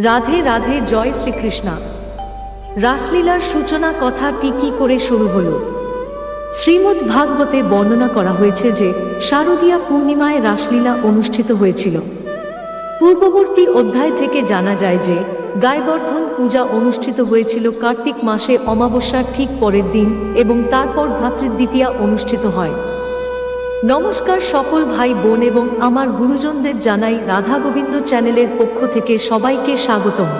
রাধে রাধে জয় শ্রীকৃষ্ণা। রাসলীলার সূচনা কথাটি কি করে শুরু হলো? শ্রীমদ্ ভাগবতে বর্ণনা করা হয়েছে যে শারদীয়া পূর্ণিমায় রাসলীলা অনুষ্ঠিত হয়েছিল। পূর্ববর্তী অধ্যায় থেকে জানা যায় যে গায়বর্ধন পূজা অনুষ্ঠিত হয়েছিল কার্তিক মাসে অমাবস্যার ঠিক পরের দিন এবং তারপর ভ্রাতৃদ্বিতীয়া অনুষ্ঠিত হয়। নমস্কার সকল ভাই, বোন এবং আমার গুরুজনদের জানাই রাধা গোবিন্দ চ্যানেলের পক্ষ থেকে সবাইকে স্বাগতম।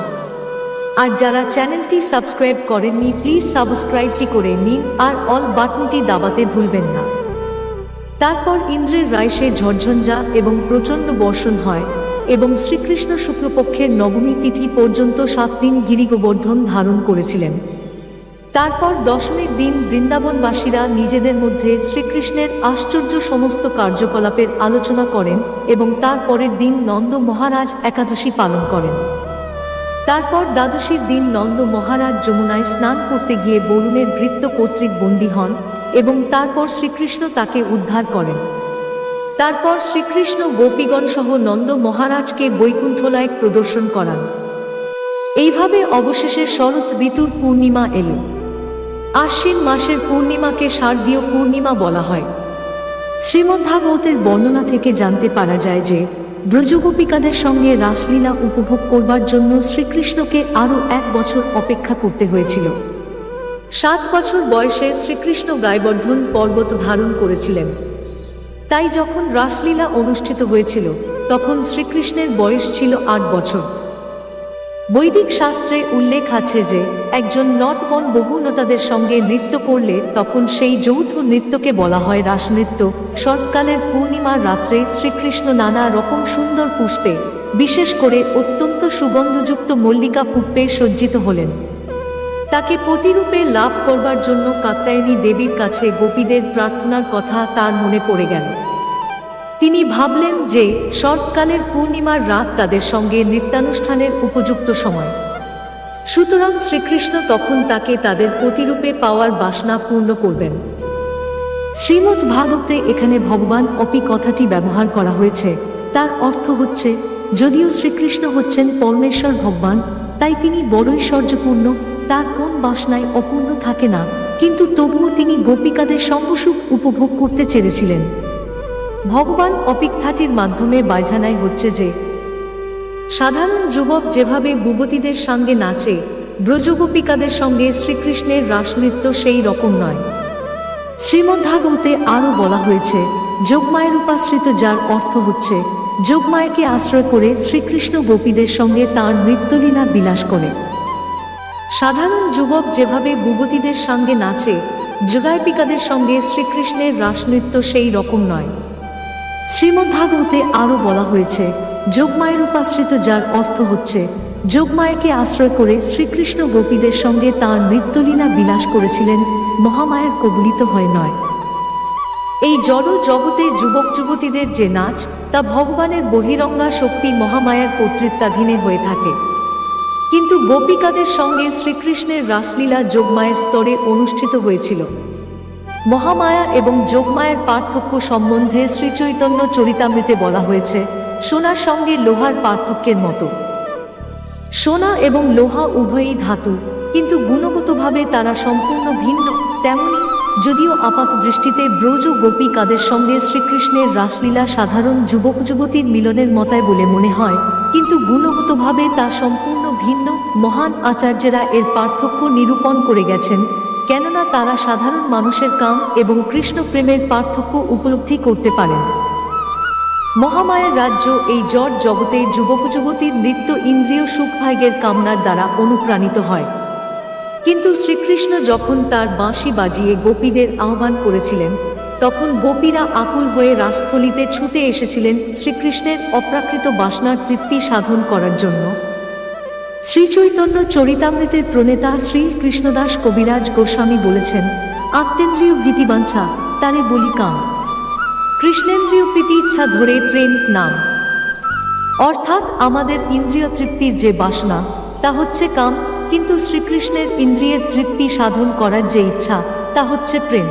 আর যারা চ্যানেলটি সাবস্ক্রাইব করেননি, প্লিজ সাবস্ক্রাইবটি করে নিন আর অল বাটনটি দাবাতে ভুলবেন না। তারপর ইন্দ্রের রায়সে ঝড়ঝঞ্ঝা এবং প্রচণ্ড বর্ষণ হয় এবং শ্রীকৃষ্ণ শুক্লপক্ষের নবমী তিথি পর্যন্ত সাত দিন গিরিগোবর্ধন ধারণ করেছিলেন। তারপর দশমীর দিন বৃন্দাবনবাসীরা নিজেদের মধ্যে শ্রীকৃষ্ণের আশ্চর্য সমস্ত কার্যকলাপের আলোচনা করেন এবং তারপরের দিন নন্দ মহারাজ একাদশী পালন করেন। তারপর দ্বাদশীর দিন নন্দ মহারাজ যমুনায় স্নান করতে গিয়ে বরুণের ভৃত্য কর্তৃক বন্দী হন এবং তারপর শ্রীকৃষ্ণ তাকে উদ্ধার করেন। তারপর শ্রীকৃষ্ণ গোপীগণ সহ নন্দ মহারাজকে বৈকুণ্ঠলায় প্রদর্শন করান। এইভাবে অবশেষে শরৎ ঋতুর পূর্ণিমা এলো। আশ্বিন মাসের পূর্ণিমাকে শারদীয় পূর্ণিমা বলা হয়। শ্রীমদ্ভাগবতের বর্ণনা থেকে জানতে পারা যায় যে, ব্রজগোপিকাদের সঙ্গে রাসলীলা উপভোগ করবার জন্য শ্রীকৃষ্ণকে আরও এক বছর অপেক্ষা করতে হয়েছিল। সাত বছর বয়সে শ্রীকৃষ্ণ গায়বর্ধন পর্বত ধারণ করেছিলেন। তাই যখন রাসলীলা অনুষ্ঠিত হয়েছিল, তখন শ্রীকৃষ্ণের বয়স ছিল আট বছর। বৈদিক শাস্ত্রে উল্লেখ আছে যে, একজন নটবন বহুনতাদের সঙ্গে নৃত্য করলে তখন সেই যৌথ নৃত্যকে বলা হয় রাসনৃত্য। শরৎকালের পূর্ণিমার রাত্রে শ্রীকৃষ্ণ নানা রকম সুন্দর পুষ্পে, বিশেষ করে অত্যন্ত সুগন্ধযুক্ত মল্লিকা পুষ্পে সজ্জিত হলেন। তাকে প্রতিরূপে লাভ করবার জন্য কাত্যায়নী দেবীর কাছে গোপীদের প্রার্থনার কথা তার মনে পড়ে গেল। তিনি ভাবলেন যে শরৎকালের পূর্ণিমার রাত তাদের সঙ্গে নৃত্যানুষ্ঠানের উপযুক্ত সময়। সুতরাং শ্রীকৃষ্ণ তখন তাকে তাদের প্রতিরূপে পাওয়ার বাসনা পূর্ণ করবেন। শ্রীমৎ ভাগবতে এখানে ভগবান অপি কথাটি ব্যবহার করা হয়েছে। তার অর্থ হচ্ছে, যদিও শ্রীকৃষ্ণ হচ্ছেন পরমেশ্বর ভগবান, তাই তিনি বড় ঐশ্বর্যপূর্ণ তার কোন বাসনায় অপূর্ণ থাকে না, কিন্তু তবুও তিনি গোপিকাদের সর্বসুখ উপভোগ করতে চেয়েছিলেন। ভগবান অপেক্ষাটির মাধ্যমে বাইঝানায় হচ্ছে যে, সাধারণ যুবক যেভাবে যুবতীদের সঙ্গে নাচে, ব্রজগোপিকাদের সঙ্গে শ্রীকৃষ্ণের রাসনৃত্য সেই রকম নয়। শ্রীমদ্ভাগবতে আরও বলা হয়েছে যোগমায়ের উপাশ্রিত যার অর্থ হচ্ছে, যোগমায়াকে আশ্রয় করে শ্রীকৃষ্ণ গোপীদের সঙ্গে তাঁর নৃত্যলীলা বিলাস করে। সাধারণ যুবক যেভাবে যুবতীদের সঙ্গে নাচে, যোগায়পিকাদের সঙ্গে শ্রীকৃষ্ণের রাসনৃত্য সেই রকম নয়। শ্রীমদ্ভাগবতে আরও বলা হয়েছে যোগমায়ের উপাশ্রিত যার অর্থ হচ্ছে, যোগমায়াকে আশ্রয় করে শ্রীকৃষ্ণ গোপীদের সঙ্গে তাঁর নৃত্যলীলা বিলাস করেছিলেন মহামায়ার কবলিত হয় নয়। এই জড় জগতে যুবক যুবতীদের যে নাচ, তা ভগবানের বহিরঙ্গা শক্তি মহামায়ার কর্তৃত্বাধীনে হয়ে থাকে। কিন্তু গোপিকাদের সঙ্গে শ্রীকৃষ্ণের রাসলীলা যোগমায়ের স্তরে অনুষ্ঠিত হয়েছিল। মহামায়া এবং যোগমায়ার পার্থক্য সম্বন্ধে শ্রীচৈতন্য চরিতামৃতে বলা হয়েছে, সোনার সঙ্গে লোহার পার্থক্যের মতো। সোনা এবং লোহা উভয়ই ধাতু, কিন্তু গুণগতভাবে তারা সম্পূর্ণ ভিন্ন, তেমনি যদিও আপাত দৃষ্টিতে ব্রজ গোপী কাদের সঙ্গে শ্রীকৃষ্ণের রাসলীলা সাধারণ যুবক যুবতীর মিলনের মতায় বলে মনে হয়, কিন্তু গুণগতভাবে তা সম্পূর্ণ ভিন্ন, মহান আচার্যেরা এর পার্থক্য নিরূপণ করে গেছেন। কেননা তারা সাধারণ মানুষের কাম এবং কৃষ্ণ প্রেমের পার্থক্য উপলব্ধি করতে পারেন। মহামায়ের রাজ্য এই জট জগতে যুবক যুবতীর নৃত্য ইন্দ্রিয় সুখভাগ্যের কামনার দ্বারা অনুপ্রাণিত হয়। কিন্তু শ্রীকৃষ্ণ যখন তার বাঁশি বাজিয়ে গোপীদের আহ্বান করেছিলেন, তখন গোপীরা আকুল হয়ে রাজস্থলিতে ছুটে এসেছিলেন শ্রীকৃষ্ণের অপ্রাকৃত বাসনার তৃপ্তি সাধন করার জন্য। শ্রীচৈতন্য চরিতামৃতের প্রণেতা শ্রী কৃষ্ণদাস কবিরাজ গোস্বামী বলেছেন, আত্মেন্দ্রিয় গীতিবাঞ্ছা, তারে বলি কাম কৃষ্ণেন্দ্রীয় প্রীতি ইচ্ছা ধরে প্রেম নাম। অর্থাৎ আমাদের ইন্দ্রিয় তৃপ্তির যে বাসনা, তা হচ্ছে কাম, কিন্তু শ্রীকৃষ্ণের ইন্দ্রিয়ের তৃপ্তি সাধন করার যে ইচ্ছা, তা হচ্ছে প্রেম।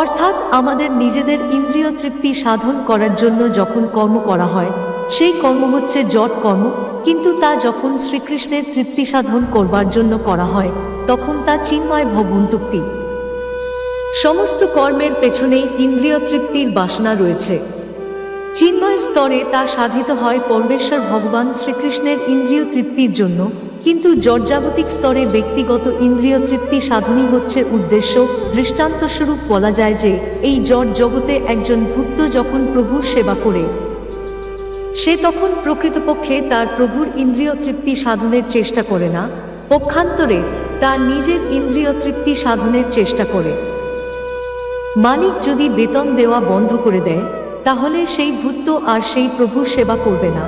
অর্থাৎ আমাদের নিজেদের ইন্দ্রিয় তৃপ্তি সাধন করার জন্য যখন কর্ম করা হয় সেই কর্ম হচ্ছে জট কর্ম। কিন্তু তা যখন শ্রীকৃষ্ণের তৃপ্তি সাধন করবার জন্য করা হয়, তখন তা চিন্ময় ভবন্তুক্তি সমস্ত কর্মের পেছনেই ইন্দ্রিয় তৃপ্তির বাসনা রয়েছে। চিন্ময় স্তরে তা সাধিত হয় পরমেশ্বর ভগবান শ্রীকৃষ্ণের ইন্দ্রিয় তৃপ্তির জন্য, কিন্তু জর্জাগতিক স্তরে ব্যক্তিগত ইন্দ্রিয় তৃপ্তি সাধনই হচ্ছে উদ্দেশ্য। দৃষ্টান্তস্বরূপ বলা যায় যে, এই জট জগতে একজন ভুক্ত যখন প্রভুর সেবা করে সে তখন প্রকৃতপক্ষে তার প্রভুর ইন্দ্রিয় তৃপ্তি সাধনের চেষ্টা করে না, পক্ষান্তরে তার নিজের ইন্দ্রিয় তৃপ্তি সাধনের চেষ্টা করে। মালিক যদি বেতন দেওয়া বন্ধ করে দেয়, তাহলে সেই ভূত্য আর সেই প্রভুর সেবা করবে না।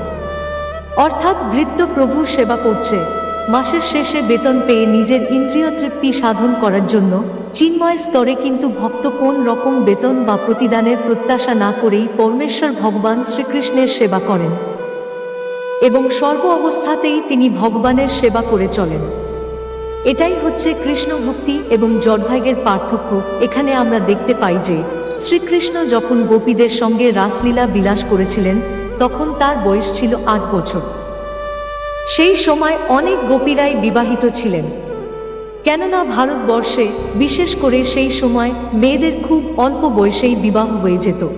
অর্থাৎ ভৃত্য প্রভুর সেবা করছে। মাসের শেষে বেতন পেয়ে নিজের ইন্দ্রিয় তৃপ্তি সাধন করার জন্য চিন্ময় স্তরে কিন্তু ভক্ত কোন রকম বেতন বা প্রতিদানের প্রত্যাশা না করেই পরমেশ্বর ভগবান শ্রীকৃষ্ণের সেবা করেন। এবং সর্ব অবস্থাতেই তিনি ভগবানের সেবা করে চলেন। এটাই হচ্ছে কৃষ্ণ ভক্তি এবং জডভাইগের পার্থক্য। এখানে আমরা দেখতে পাই যে শ্রীকৃষ্ণ যখন গোপীদের সঙ্গে রাসলীলা বিলাস করেছিলেন, তখন তার বয়স ছিল আট বছর। সেই সময় অনেক গোপীরাই বিবাহিত ছিলেন। কেননা ভারতবর্ষে, বিশেষ করে সেই সময়, মেয়েদের খুব অল্প বয়সেই বিবাহ হয়ে যেত।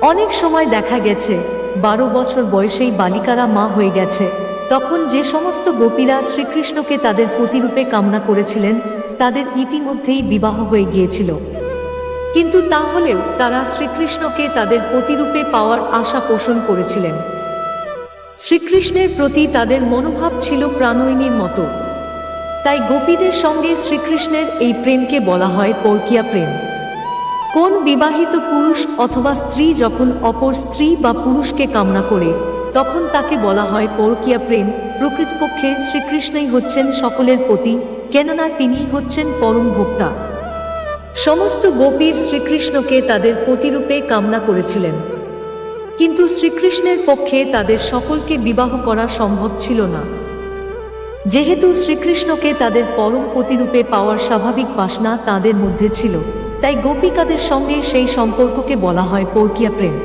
অনেক সময় দেখা গেছে, বারো বছর বয়সেই বালিকারা মা হয়ে গেছে। তখন যে সমস্ত গোপীরা শ্রীকৃষ্ণকে তাদের প্রতিরূপে কামনা করেছিলেন, তাদের ইতিমধ্যেই বিবাহ হয়ে গিয়েছিল। কিন্তু তাহলেও তারা শ্রীকৃষ্ণকে তাদের প্রতিরূপে পাওয়ার আশা পোষণ করেছিলেন। শ্রীকৃষ্ণের প্রতি তাদের মনোভাব ছিল প্রাণয়িনীর মতো। তাই গোপীদের সঙ্গে শ্রীকৃষ্ণের এই প্রেমকে বলা হয় পরকিয়া প্রেম। কোন বিবাহিত পুরুষ অথবা স্ত্রী যখন অপর স্ত্রী বা পুরুষকে কামনা করে, তখন তাকে বলা হয় পরকিয়া প্রেম। প্রকৃতপক্ষে শ্রীকৃষ্ণই হচ্ছেন সকলের প্রতি কেননা তিনিই হচ্ছেন পরম ভোক্তা। সমস্ত গোপীর শ্রীকৃষ্ণকে তাদের প্রতিরূপে কামনা করেছিলেন। কিন্তু শ্রীকৃষ্ণের পক্ষে তাদের সকলকে বিবাহ করা সম্ভব ছিল না। যেহেতু শ্রীকৃষ্ণকে তাদের পরম প্রতিরূপে পাওয়ার স্বাভাবিক বাসনা তাদের মধ্যে ছিল, তাই গোপিকাদের সঙ্গে সেই সম্পর্ককে বলা হয় পরকিয়া প্রেম।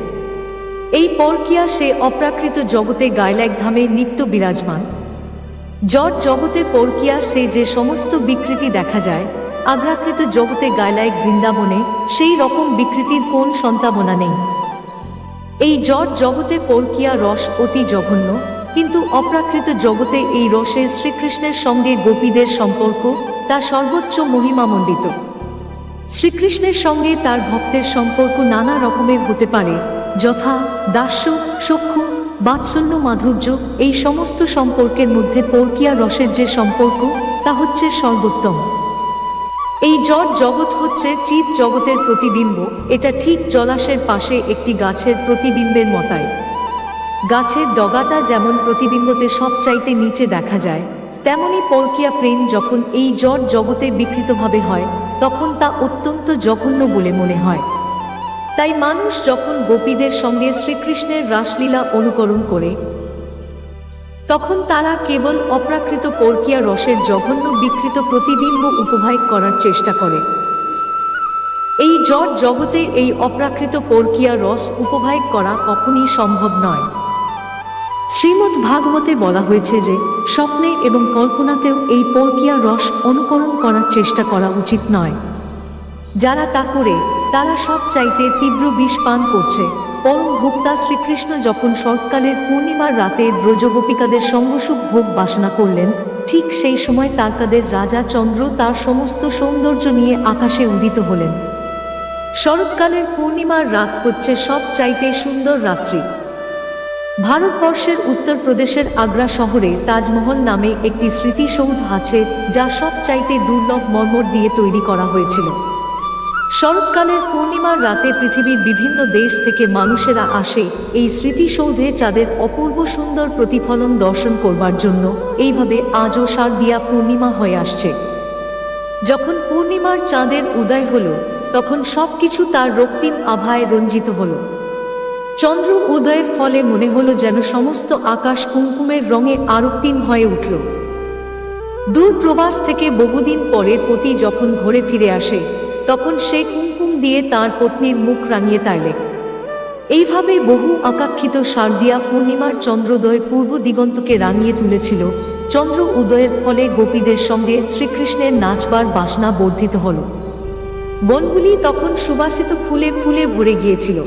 এই পরকিয়া সে অপ্রাকৃত জগতে গায়লাক ধামে নিত্য বিরাজমান। জট জগতে পরকিয়া সে যে সমস্ত বিকৃতি দেখা যায়, আগ্রাকৃত জগতে গায়লায় বৃন্দাবনে সেই রকম বিকৃতির কোন সন্তাবনা নেই। এই জট জগতে পরকিয়া রস অতি জঘন্য, কিন্তু অপ্রাকৃত জগতে এই রসে শ্রীকৃষ্ণের সঙ্গে গোপীদের সম্পর্ক, তা সর্বোচ্চ মহিমামণ্ডিত। শ্রীকৃষ্ণের সঙ্গে তার ভক্তের সম্পর্ক নানা রকমের হতে পারে, যথা দাস্য সখ্য বাৎসল্য মাধুর্য, এই সমস্ত সম্পর্কের মধ্যে পরকিয়া রসের যে সম্পর্ক, তা হচ্ছে সর্বোত্তম। এই জট জগৎ হচ্ছে চিত জগতের প্রতিবিম্ব। এটা ঠিক জলাশের পাশে একটি গাছের প্রতিবিম্বের মতাই। গাছের ডগাটা যেমন প্রতিবিম্বতে সবচাইতে নিচে দেখা যায়, তেমনি পরকিয়া প্রেম যখন এই জট জগতে বিকৃতভাবে হয়, তখন তা অত্যন্ত জঘন্য বলে মনে হয়। তাই মানুষ যখন গোপীদের সঙ্গে শ্রীকৃষ্ণের রাসলীলা অনুকরণ করে তখন তারা কেবল অপ্রাকৃত পরকিয়া রসের জঘন্য বিকৃত প্রতিবিম্ব উপভোগ করার চেষ্টা করে। এই জট জগতে এই অপ্রাকৃত পরকিয়া রস উপভোগ করা কখনই সম্ভব নয়। শ্রীমদ্ ভাগবতে বলা হয়েছে যে, স্বপ্নে এবং কল্পনাতেও এই পরকিয়া রস অনুকরণ করার চেষ্টা করা উচিত নয়। যারা তা করে, তারা সব চাইতে তীব্র বিষ পান করছে। পরম ভোক্তা শ্রীকৃষ্ণ যখন শরৎকালের পূর্ণিমার রাতে ব্রজগোপিকাদের সঙ্গসুখ ভোগ বাসনা করলেন, ঠিক সেই সময় তারকাদের রাজা চন্দ্র তার সমস্ত সৌন্দর্য নিয়ে আকাশে উদিত হলেন। শরৎকালের পূর্ণিমার রাত হচ্ছে সব চাইতে সুন্দর রাত্রি। ভারতবর্ষের উত্তরপ্রদেশের আগ্রা শহরে তাজমহল নামে একটি স্মৃতিসৌধ আছে, যা সব চাইতে দুর্লভ মর্মর দিয়ে তৈরি করা হয়েছিল। শরৎকালের পূর্ণিমার রাতে পৃথিবীর বিভিন্ন দেশ থেকে মানুষেরা আসে এই স্মৃতিসৌধে চাঁদের অপূর্ব সুন্দর প্রতিফলন দর্শন করবার জন্য। এইভাবে আজও শারদিয়া পূর্ণিমা হয়ে আসছে। যখন পূর্ণিমার চাঁদের উদয় হলো, তখন সবকিছু তার রক্তিম আভায় রঞ্জিত হলো। চন্দ্র উদয়ের ফলে মনে হলো যেন সমস্ত আকাশ কুমকুমের রঙে আরক্তিম হয়ে উঠল। দূর প্রবাস থেকে বহুদিন পরে পতি যখন ঘরে ফিরে আসে তখন সে কুমকুম দিয়ে তার পত্নীর মুখ রাঙিয়ে তাইলে এইভাবে বহু আকাঙ্ক্ষিত শারদিয়া পূর্ণিমার চন্দ্রোদয় পূর্ব দিগন্তকে রাঙিয়ে তুলেছিল। চন্দ্র উদয়ের ফলে গোপীদের সঙ্গে শ্রীকৃষ্ণের নাচবার বাসনা বর্ধিত হল। বনগুলি তখন সুবাসিত ফুলে ফুলে ভরে গিয়েছিল।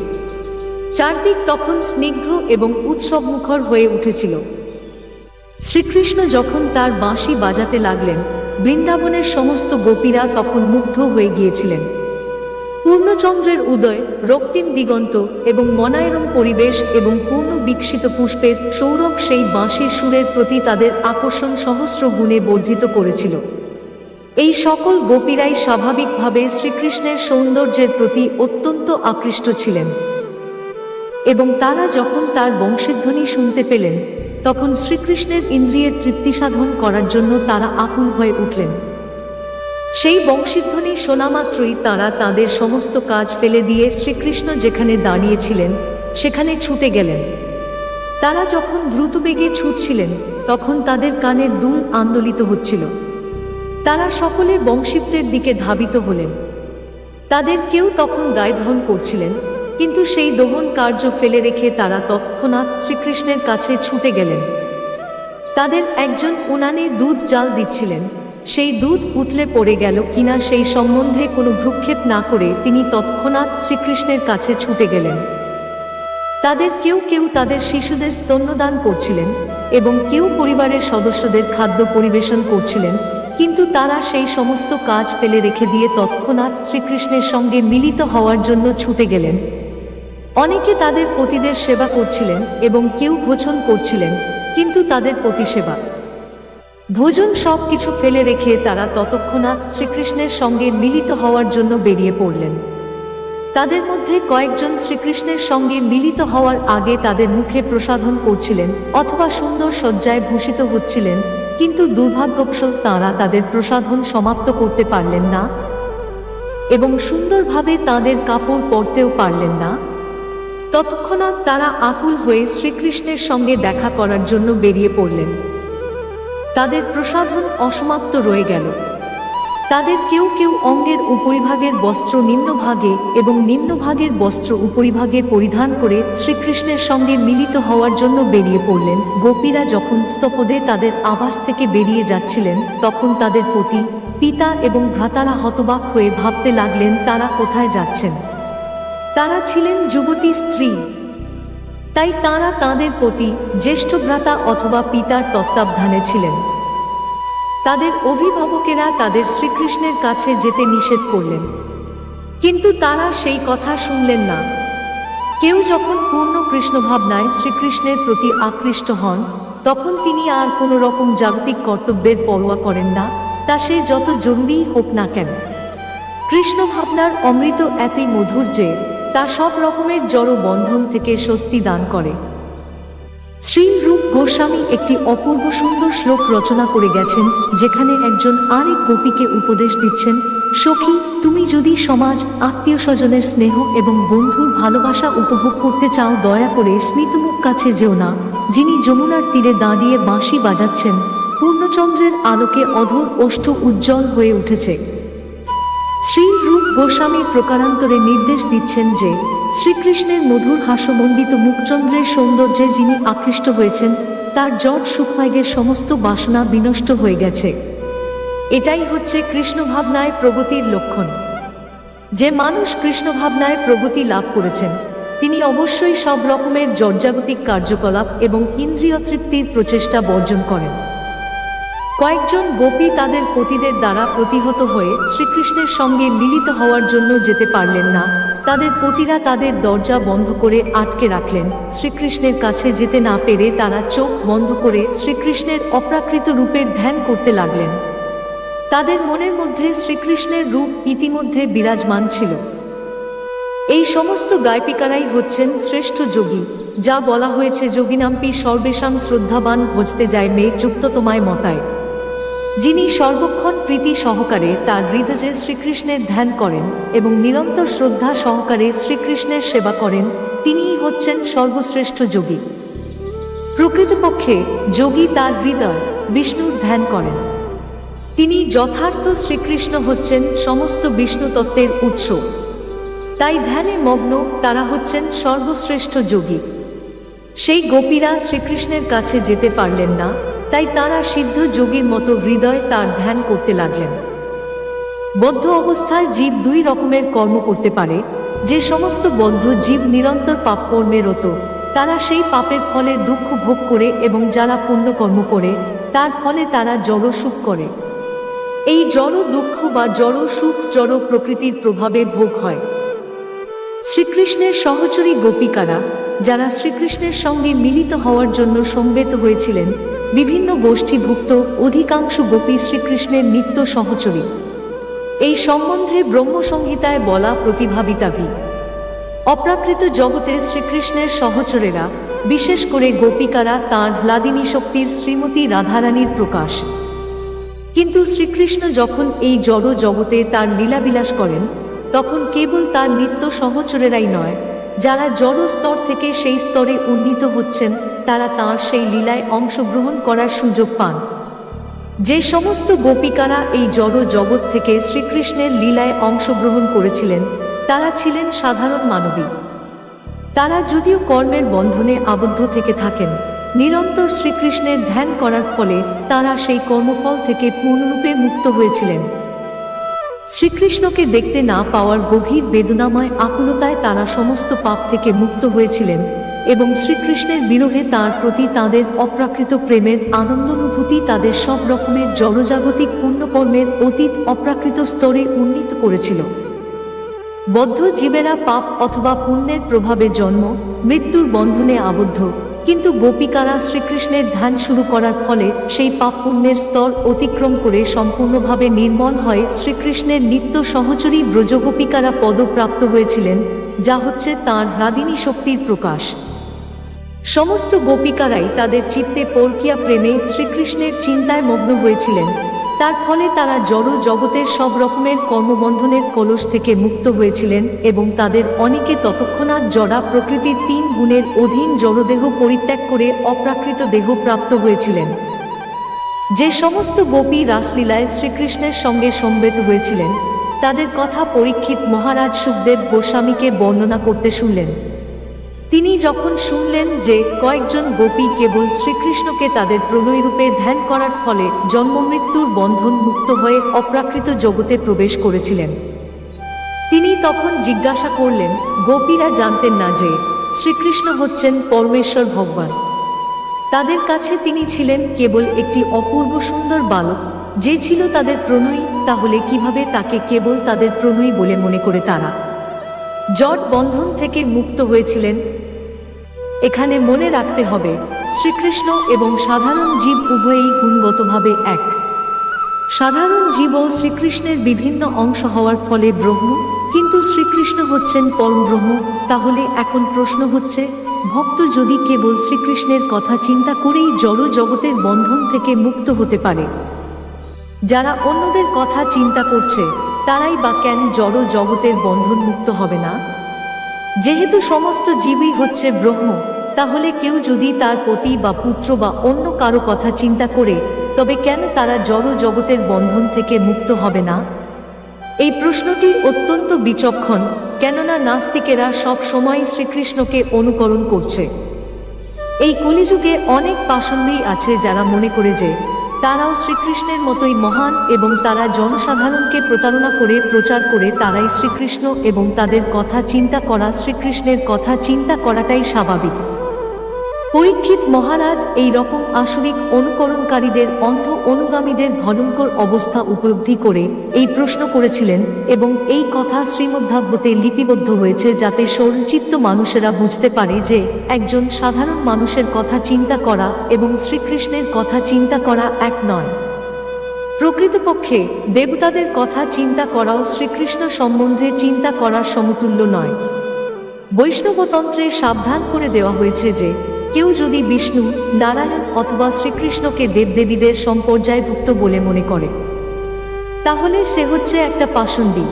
চারদিক তখন স্নিগ্ধ এবং উৎসব মুখর হয়ে উঠেছিল। শ্রীকৃষ্ণ যখন তার বাঁশি বাজাতে লাগলেন বৃন্দাবনের সমস্ত গোপীরা তখন মুগ্ধ হয়ে গিয়েছিলেন। পূর্ণচন্দ্রের উদয়, রক্তিম দিগন্ত এবং মনায়রম পরিবেশ এবং পূর্ণ বিকশিত পুষ্পের সৌরভ সেই বাঁশির সুরের প্রতি তাদের আকর্ষণ সহস্র গুণে বর্ধিত করেছিল। এই সকল গোপীরাই স্বাভাবিকভাবে শ্রীকৃষ্ণের সৌন্দর্যের প্রতি অত্যন্ত আকৃষ্ট ছিলেন। এবং তারা যখন তার বংশীধ্বনি শুনতে পেলেন, তখন শ্রীকৃষ্ণের ইন্দ্রিয়ের তৃপ্তি সাধন করার জন্য তারা আকুল হয়ে উঠলেন। সেই বংশীধ্বনি শোনা মাত্রই তারা তাদের সমস্ত কাজ ফেলে দিয়ে শ্রীকৃষ্ণ যেখানে দাঁড়িয়েছিলেন, সেখানে ছুটে গেলেন। তারা যখন দ্রুত বেগে ছুটছিলেন, তখন তাদের কানের দুল আন্দোলিত হচ্ছিল। তারা সকলে বংশীপ্তের দিকে ধাবিত হলেন। তাদের কেউ তখন গায়ধন করছিলেন কিন্তু সেই দহন কার্য ফেলে রেখে তারা তৎক্ষণাৎ শ্রীকৃষ্ণের কাছে ছুটে গেলেন। তাদের একজন উনানে দুধ জাল দিচ্ছিলেন। সেই দুধ উতলে পড়ে গেল কিনা সেই সম্বন্ধে কোনো ভ্রুক্ষেপ না করে তিনি তৎক্ষণাৎ শ্রীকৃষ্ণের কাছে ছুটে গেলেন। তাদের কেউ কেউ তাদের শিশুদের স্তন্যদান করছিলেন এবং কেউ পরিবারের সদস্যদের খাদ্য পরিবেশন করছিলেন কিন্তু তারা সেই সমস্ত কাজ ফেলে রেখে দিয়ে তৎক্ষণাৎ শ্রীকৃষ্ণের সঙ্গে মিলিত হওয়ার জন্য ছুটে গেলেন। অনেকে তাদের পতিদের সেবা করছিলেন এবং কেউ ভোজন করছিলেন, কিন্তু তাদের পতি সেবা ভোজন সব কিছু ফেলে রেখে তারা ততক্ষণাৎ শ্রীকৃষ্ণের সঙ্গে মিলিত হওয়ার জন্য বেরিয়ে পড়লেন। তাদের মধ্যে কয়েকজন শ্রীকৃষ্ণের সঙ্গে মিলিত হওয়ার আগে তাদের মুখে প্রসাধন করছিলেন অথবা সুন্দর সজ্জায় ভূষিত হচ্ছিলেন কিন্তু দুর্ভাগ্যবশত তাঁরা তাদের প্রসাধন সমাপ্ত করতে পারলেন না এবং সুন্দরভাবে তাদের কাপড় পরতেও পারলেন না। তৎক্ষণাৎ তারা আকুল হয়ে শ্রীকৃষ্ণের সঙ্গে দেখা করার জন্য বেরিয়ে পড়লেন। তাদের প্রসাধন অসমাপ্ত রয়ে গেল। তাদের কেউ কেউ অঙ্গের উপরিভাগের বস্ত্র নিম্নভাগে এবং নিম্নভাগের বস্ত্র উপরিভাগে পরিধান করে শ্রীকৃষ্ণের সঙ্গে মিলিত হওয়ার জন্য বেরিয়ে পড়লেন। গোপীরা যখন স্তপদে তাদের আবাস থেকে বেরিয়ে যাচ্ছিলেন, তখন তাদের পতি, পিতা এবং ভ্রাতারা হতবাক হয়ে ভাবতে লাগলেন, তারা কোথায় যাচ্ছেন? তারা ছিলেন যুবতী স্ত্রী। তাই তাঁরা তাঁদের প্রতি জ্যেষ্ঠ ভ্রাতা অথবা পিতার তত্ত্বাবধানে ছিলেন। তাদের অভিভাবকেরা তাদের শ্রীকৃষ্ণের কাছে যেতে নিষেধ করলেন। কিন্তু তারা সেই কথা শুনলেন না। কেউ যখন পূর্ণ কৃষ্ণ ভাবনায় শ্রীকৃষ্ণের প্রতি আকৃষ্ট হন, তখন তিনি আর কোনো রকম জাগতিক কর্তব্যের পরোয়া করেন না, তা সে যত জরুরিই হোক না কেন। কৃষ্ণ ভাবনার অমৃত এতই মধুর যে, তা সব রকমের জড় বন্ধন থেকে স্বস্তি দান করে। শ্রীরূপ গোস্বামী একটি অপূর্ব সুন্দর শ্লোক রচনা করে গেছেন, যেখানে একজন আরেক গোপীকে উপদেশ দিচ্ছেন, সখী, তুমি যদি সমাজ, আত্মীয় স্বজনের স্নেহ এবং বন্ধুর ভালোবাসা উপভোগ করতে চাও, দয়া করে স্মিতমুখ কাছে যেও না। যিনি যমুনার তীরে দাঁড়িয়ে বাঁশি বাজাচ্ছেন, পূর্ণচন্দ্রের আলোকে অধর ওষ্ঠ উজ্জ্বল হয়ে উঠেছে। শ্রী রূপ গোস্বামী প্রকারান্তরে নির্দেশ দিচ্ছেন যে শ্রীকৃষ্ণের মধুর হাস্যমণ্ডিত মুখচন্দ্রের সৌন্দর্যে যিনি আকৃষ্ট হয়েছেন, তার জট সুখমাইগের সমস্ত বাসনা বিনষ্ট হয়ে গেছে। এটাই হচ্ছে কৃষ্ণ ভাবনায় প্রগতির লক্ষণ। যে মানুষ কৃষ্ণ ভাবনায় প্রগতি লাভ করেছেন, তিনি অবশ্যই সব রকমের জর্জাগতিক কার্যকলাপ এবং ইন্দ্রিয় তৃপ্তির প্রচেষ্টা বর্জন করেন। কয়েকজন গোপী তাদের পতিদের দ্বারা প্রতিহত হয়ে শ্রীকৃষ্ণের সঙ্গে মিলিত হওয়ার জন্য যেতে পারলেন না। তাদের পতিরা তাদের দরজা বন্ধ করে আটকে রাখলেন। শ্রীকৃষ্ণের কাছে যেতে না পেরে তারা চোখ বন্ধ করে শ্রীকৃষ্ণের অপ্রাকৃত রূপের ধ্যান করতে লাগলেন। তাদের মনের মধ্যে শ্রীকৃষ্ণের রূপ ইতিমধ্যে বিরাজমান ছিল। এই সমস্ত গায়পিকারাই হচ্ছেন শ্রেষ্ঠ যোগী, যা বলা হয়েছে যোগী যোগিনাম্পি সর্বেশাং শ্রদ্ধাবান ভজতে যায় মেয়ে যুক্ত তোমায় মতায়। যিনি সর্বক্ষণ প্রীতি সহকারে তার হৃদয়ে শ্রীকৃষ্ণের ধ্যান করেন এবং নিরন্তর শ্রদ্ধা সহকারে শ্রীকৃষ্ণের সেবা করেন, তিনিই হচ্ছেন সর্বশ্রেষ্ঠ যোগী। প্রকৃতপক্ষে যোগী তার হৃদয়, বিষ্ণুর ধ্যান করেন। তিনি যথার্থ শ্রীকৃষ্ণ হচ্ছেন সমস্ত বিষ্ণু তত্ত্বের উৎস। তাই ধ্যানে মগ্ন তারা হচ্ছেন সর্বশ্রেষ্ঠ যোগী। সেই গোপীরা শ্রীকৃষ্ণের কাছে যেতে পারলেন না তাই তারা সিদ্ধ যোগীর মতো হৃদয় তার ধ্যান করতে লাগলেন। বদ্ধ অবস্থায় জীব দুই রকমের কর্ম করতে পারে, যে সমস্ত বদ্ধ জীব নিরন্তর পাপ কর্মে রত, তারা সেই পাপের ফলে দুঃখ ভোগ করে এবং যারা পুণ্যকর্ম করে, তার ফলে তারা জড় সুখ করে। এই জড় দুঃখ বা জড় সুখ, জড় প্রকৃতির প্রভাবে ভোগ হয়। শ্রীকৃষ্ণের সহচরী গোপিকারা, যারা শ্রীকৃষ্ণের সঙ্গে মিলিত হওয়ার জন্য সমবেত হয়েছিলেন বিভিন্ন গোষ্ঠীভুক্ত অধিকাংশ গোপী শ্রীকৃষ্ণের নিত্য সহচরী। এই সম্বন্ধে ব্রহ্মসংহিতায় বলা প্রতিভাবিতাভি। অপ্রাকৃত জগতে শ্রীকৃষ্ণের সহচরেরা, বিশেষ করে গোপিকারা তাঁর হ্লাদিনী শক্তির শ্রীমতী রাধারানীর প্রকাশ। কিন্তু শ্রীকৃষ্ণ যখন এই জড় জগতে তার লীলাবিলাস করেন, তখন কেবল তার নিত্য সহচরেরাই নয় যারা জড় স্তর থেকে সেই স্তরে উন্নীত হচ্ছেন, তারা তাঁর সেই লীলায় অংশগ্রহণ করার সুযোগ পান। যে সমস্ত গোপিকারা এই জড় জগৎ থেকে শ্রীকৃষ্ণের লীলায় অংশগ্রহণ করেছিলেন, তারা ছিলেন সাধারণ মানবী। তারা যদিও কর্মের বন্ধনে আবদ্ধ থেকে থাকেন, নিরন্তর শ্রীকৃষ্ণের ধ্যান করার ফলে তারা সেই কর্মফল থেকে পূর্ণরূপে মুক্ত হয়েছিলেন। শ্রীকৃষ্ণকে দেখতে না পাওয়ার গভীর বেদনাময় আকুলতায় তারা সমস্ত পাপ থেকে মুক্ত হয়েছিলেন এবং শ্রীকৃষ্ণের বিরহে তার প্রতি তাদের অপ্রাকৃত প্রেমের আনন্দানুভূতি তাদের সব রকমের জড়জাগতিক পুণ্যকর্মের অতীত অপ্রাকৃত স্তরে উন্নীত করেছিল। বদ্ধ জীবেরা পাপ অথবা পুণ্যের প্রভাবে জন্ম, মৃত্যুর বন্ধনে আবদ্ধ। কিন্তু গোপিকারা শ্রীকৃষ্ণের ধ্যান শুরু করার ফলে সেই পাপ পুণ্যের স্তর অতিক্রম করে সম্পূর্ণভাবে নির্মল হয় শ্রীকৃষ্ণের নিত্য সহচরী ব্রজগোপিকারা পদপ্রাপ্ত হয়েছিলেন, যা হচ্ছে তাঁর হ্লাদিনী শক্তির প্রকাশ। সমস্ত গোপিকারাই তাদের চিত্তে পরকিয়া প্রেমে শ্রীকৃষ্ণের চিন্তায় মগ্ন হয়েছিলেন। তার ফলে তারা জড় জগতের সব রকমের কর্মবন্ধনের কলস থেকে মুক্ত হয়েছিলেন এবং তাদের অনেকে ততক্ষণাৎ জড়া প্রকৃতির তিন গুণের অধীন জড়দেহ পরিত্যাগ করে অপ্রাকৃত দেহ প্রাপ্ত হয়েছিলেন। যে সমস্ত গোপী রাসলীলায় শ্রীকৃষ্ণের সঙ্গে সমবেত হয়েছিলেন, তাদের কথা পরীক্ষিত মহারাজ সুখদেব গোস্বামীকে বর্ণনা করতে শুনলেন। তিনি যখন শুনলেন যে কয়েকজন গোপী কেবল শ্রীকৃষ্ণকে তাদের প্রণয়রূপে ধ্যান করার ফলে জন্মমৃত্যুর বন্ধন মুক্ত হয়ে অপ্রাকৃত জগতে প্রবেশ করেছিলেন, তিনি তখন জিজ্ঞাসা করলেন, গোপীরা জানতেন না যে শ্রীকৃষ্ণ হচ্ছেন পরমেশ্বর ভগবান। তাদের কাছে তিনি ছিলেন কেবল একটি অপূর্ব সুন্দর বালক, যে ছিল তাদের প্রণয়ী তাহলে কীভাবে তাকে কেবল তাদের প্রণয়ী বলে মনে করে তারা? জট বন্ধন থেকে মুক্ত হয়েছিলেন এখানে মনে রাখতে হবে, শ্রীকৃষ্ণ এবং সাধারণ জীব উভয়ই গুণগতভাবে এক। সাধারণ জীব শ্রীকৃষ্ণের বিভিন্ন অংশ হওয়ার ফলে ব্রহ্ম, কিন্তু শ্রীকৃষ্ণ হচ্ছেন পরম ব্রহ্ম তাহলে এখন প্রশ্ন হচ্ছে, ভক্ত যদি কেবল শ্রীকৃষ্ণের কথা চিন্তা করেই জড় জগতের বন্ধন থেকে মুক্ত হতে পারে। যারা অন্যদের কথা চিন্তা করছে, তারাই বা কেন জড় জগতের বন্ধন মুক্ত হবে না? যেহেতু সমস্ত জীবই হচ্ছে ব্রহ্ম, তাহলে কেউ যদি তার পতি বা পুত্র বা অন্য কারও কথা চিন্তা করে, তবে কেন তারা জড় জগতের বন্ধন থেকে মুক্ত হবে না? এই প্রশ্নটি অত্যন্ত বিচক্ষণ, কেননা নাস্তিকেরা সব সময় শ্রীকৃষ্ণকে অনুকরণ করছে। এই কলিযুগে অনেক পাষণ্ডই আছে যারা মনে করে যে তারাও শ্রীকৃষ্ণের মতোই মহান এবং তারা জনসাধারণকে প্রতারণা করে, প্রচার করে, তারাই শ্রীকৃষ্ণ এবং তাদের কথা চিন্তা করা, শ্রীকৃষ্ণের কথা চিন্তা করাটাই স্বাভাবিক। পরীক্ষিত মহারাজ এই রকম আসরিক অনুকরণকারীদের অন্ধ অনুগামীদের ভয়ঙ্কর অবস্থা উপলব্ধি করে এই প্রশ্ন করেছিলেন এবং এই কথা শ্রীমদ্ভাগবতে লিপিবদ্ধ হয়েছে যাতে সরলচিত্ত মানুষেরা বুঝতে পারে যে একজন সাধারণ মানুষের কথা চিন্তা করা এবং শ্রীকৃষ্ণের কথা চিন্তা করা এক নয়। প্রকৃতপক্ষে দেবতাদের কথা চিন্তা করাও শ্রীকৃষ্ণ সম্বন্ধে চিন্তা করার সমতুল্য নয়। বৈষ্ণবতন্ত্রে সাবধান করে দেওয়া হয়েছে যে কেউ যদি বিষ্ণু, নারায়ণ অথবা শ্রীকৃষ্ণকে দেবদেবীদের সম্পর্যায়ভুক্ত বলে মনে করে, তাহলে সে হচ্ছে একটা পাষণ্ডী।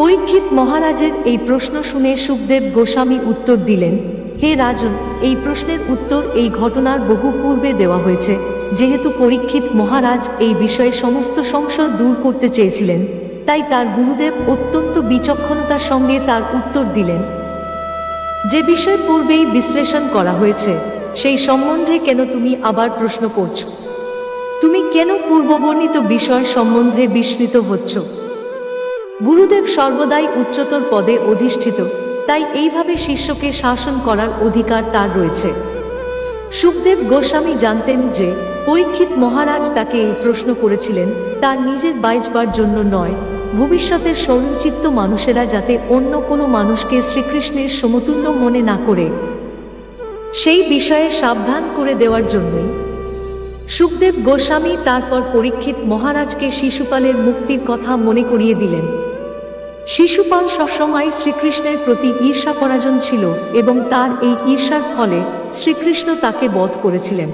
পরীক্ষিত মহারাজের এই প্রশ্ন শুনে সুখদেব গোস্বামী উত্তর দিলেন, হে রাজন, এই প্রশ্নের উত্তর এই ঘটনার বহু পূর্বে দেওয়া হয়েছে। যেহেতু পরীক্ষিত মহারাজ এই বিষয়ে সমস্ত সংশয় দূর করতে চেয়েছিলেন, তাই তার গুরুদেব অত্যন্ত বিচক্ষণতার সঙ্গে তার উত্তর দিলেন যে বিষয় পূর্বেই বিশ্লেষণ করা হয়েছে, সেই সম্বন্ধে কেন তুমি আবার প্রশ্ন করছ? তুমি কেন পূর্ববর্ণিত বিষয় সম্বন্ধে বিস্মৃত হচ্ছ? গুরুদেব সর্বদাই উচ্চতর পদে অধিষ্ঠিত, তাই এইভাবে শিষ্যকে শাসন করার অধিকার তার রয়েছে। সুখদেব গোস্বামী জানতেন যে, পরীক্ষিত মহারাজ তাকে এই প্রশ্ন করেছিলেন, তার নিজের বাইজবার জন্য নয় ভবিষ্যতের সরলচিত্ত মানুষেরা যাতে অন্য কোনো মানুষকে শ্রীকৃষ্ণের সমতুল্য মনে না করে। সেই বিষয়ে সাবধান করে দেওয়ার জন্যই সুখদেব গোস্বামী তারপর পরীক্ষিত মহারাজকে শিশুপালের মুক্তির কথা মনে করিয়ে দিলেন। শিশুপাল সবসময় শ্রীকৃষ্ণের প্রতি ঈর্ষা পরাজন ছিল এবং তার এই ঈর্ষার ফলে শ্রীকৃষ্ণ তাকে বধ করেছিলেন।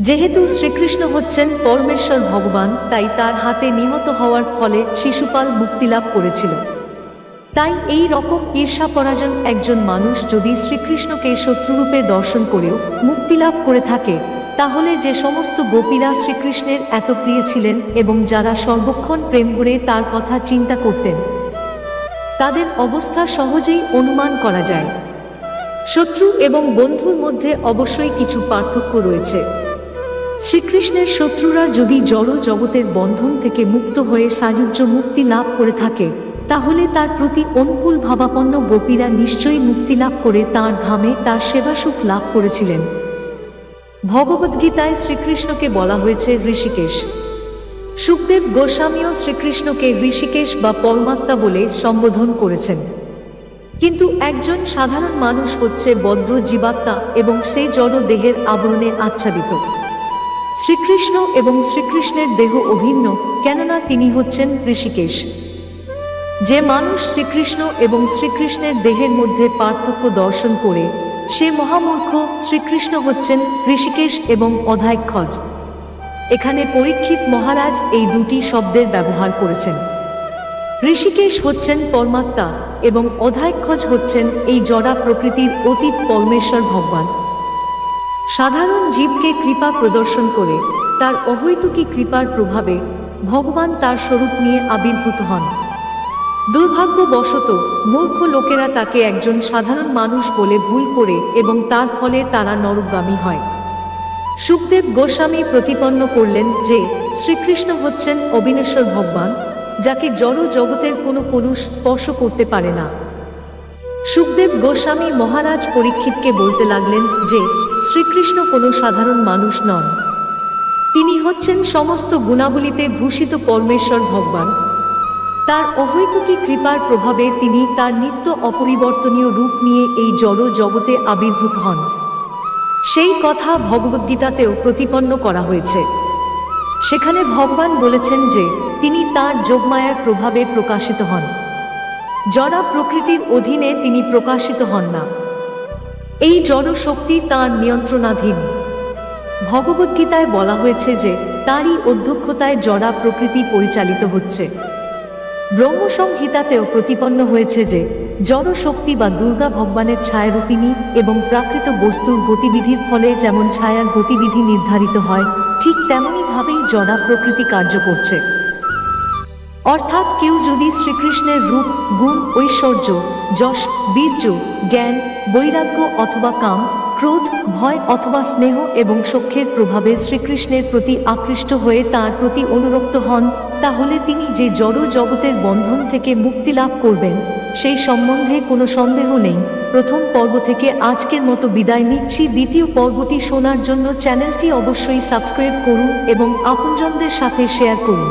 যেহেতু শ্রীকৃষ্ণ হচ্ছেন পরমেশ্বর ভগবান, তাই তার হাতে নিহত হওয়ার ফলে শিশুপাল মুক্তিলাভ করেছিল। তাই এই রকম ঈর্ষা পরাজন একজন মানুষ যদি শ্রীকৃষ্ণকে শত্রুরূপে দর্শন করেও মুক্তিলাভ করে থাকে, তাহলে যে সমস্ত গোপীরা শ্রীকৃষ্ণের এত প্রিয় ছিলেন এবং যারা সর্বক্ষণ প্রেম করে তার কথা চিন্তা করতেন, তাদের অবস্থা সহজেই অনুমান করা যায়। শত্রু এবং বন্ধুর মধ্যে অবশ্যই কিছু পার্থক্য রয়েছে। শ্রীকৃষ্ণের শত্রুরা যদি জড় জগতের বন্ধন থেকে মুক্ত হয়ে সাযুজ্য মুক্তি লাভ করে থাকে, তাহলে তার প্রতি অনুকূল ভাবাপন্ন গোপীরা নিশ্চয়ই মুক্তি লাভ করে তাঁর ধামে তার সেবাসুখ লাভ করেছিলেন। ভগবদ্গীতায় শ্রীকৃষ্ণকে বলা হয়েছে ঋষিকেশ। সুখদেব গোস্বামীও শ্রীকৃষ্ণকে ঋষিকেশ বা পরমাত্মা বলে সম্বোধন করেছেন। কিন্তু একজন সাধারণ মানুষ হচ্ছে বদ্র জীবাত্মা এবং সেই জড় দেহের আবরণে আচ্ছাদিত। শ্রীকৃষ্ণ এবং শ্রীকৃষ্ণের দেহ অভিন্ন, কেননা তিনি হচ্ছেন ঋষিকেশ। যে মানুষ শ্রীকৃষ্ণ এবং শ্রীকৃষ্ণের দেহের মধ্যে পার্থক্য দর্শন করে, সে মহামূর্খ শ্রীকৃষ্ণ হচ্ছেন ঋষিকেশ এবং অধায়ক্ষজ এখানে পরীক্ষিত মহারাজ এই দুটি শব্দের ব্যবহার করেছেন। ঋষিকেশ হচ্ছেন পরমাত্মা এবং অধায়ক্ষজ হচ্ছেন এই জড়া প্রকৃতির অতীত পরমেশ্বর ভগবান। সাধারণ জীবকে কৃপা প্রদর্শন করে, তার অহৈতুকী কৃপার প্রভাবে ভগবান তার স্বরূপ নিয়ে আবির্ভূত হন। দুর্ভাগ্যবশত, মূর্খ লোকেরা তাকে একজন সাধারণ মানুষ বলে ভুল করে এবং তার ফলে তারা নরকগামী হয়। সুখদেব গোস্বামী প্রতিপন্ন করলেন যে, শ্রীকৃষ্ণ হচ্ছেন অবিনেশ্বর ভগবান, যাকে জড় জগতের কোনো পুরুষ স্পর্শ করতে পারে না। সুখদেব গোস্বামী মহারাজ পরীক্ষিতকে বলতে লাগলেন যে শ্রীকৃষ্ণ কোনো সাধারণ মানুষ নন। তিনি হচ্ছেন সমস্ত গুণাবলীতে ভূষিত পরমেশ্বর ভগবান। তার অহৈতুকী কৃপার প্রভাবে তিনি তার নিত্য অপরিবর্তনীয় রূপ নিয়ে এই জড় জগতে আবির্ভূত হন। সেই কথা ভগবদ্গীতাতেও প্রতিপন্ন করা হয়েছে। সেখানে ভগবান বলেছেন যে, তিনি তার যোগমায়ার প্রভাবে প্রকাশিত হন। জরা প্রকৃতির অধীনে তিনি প্রকাশিত হন না। এই জড় শক্তি তাঁর নিয়ন্ত্রণাধীন। ভগবদ্গীতায় বলা হয়েছে যে তারই অধ্যক্ষতায় জড়া প্রকৃতি পরিচালিত হচ্ছে। ব্রহ্মসংহিতাতেও প্রতিপন্ন হয়েছে যে জড় শক্তি বা দুর্গা ভগবানের ছায়ারূপিণী এবং প্রাকৃত বস্তুর গতিবিধির ফলে যেমন ছায়ার গতিবিধি নির্ধারিত হয়, ঠিক তেমনইভাবেই জড়া প্রকৃতি কার্য করছে। অর্থাৎ কেউ যদি শ্রীকৃষ্ণের রূপ, গুণ, ঐশ্বর্য, যশ, বীর্য, জ্ঞান, বৈরাগ্য অথবা কাম, ক্রোধ, ভয় অথবা স্নেহ এবং সখ্যের প্রভাবে শ্রীকৃষ্ণের প্রতি আকৃষ্ট হয়ে তার প্রতি অনুরক্ত হন, তাহলে তিনি যে জড় জগতের বন্ধন থেকে মুক্তি লাভ করবেন, সেই সম্বন্ধে কোনো সন্দেহ নেই। প্রথম পর্ব থেকে আজকের মতো বিদায় নিচ্ছি। দ্বিতীয় পর্বটি শোনার জন্য চ্যানেলটি অবশ্যই সাবস্ক্রাইব করুন এবং আপনজনদের সাথে শেয়ার করুন।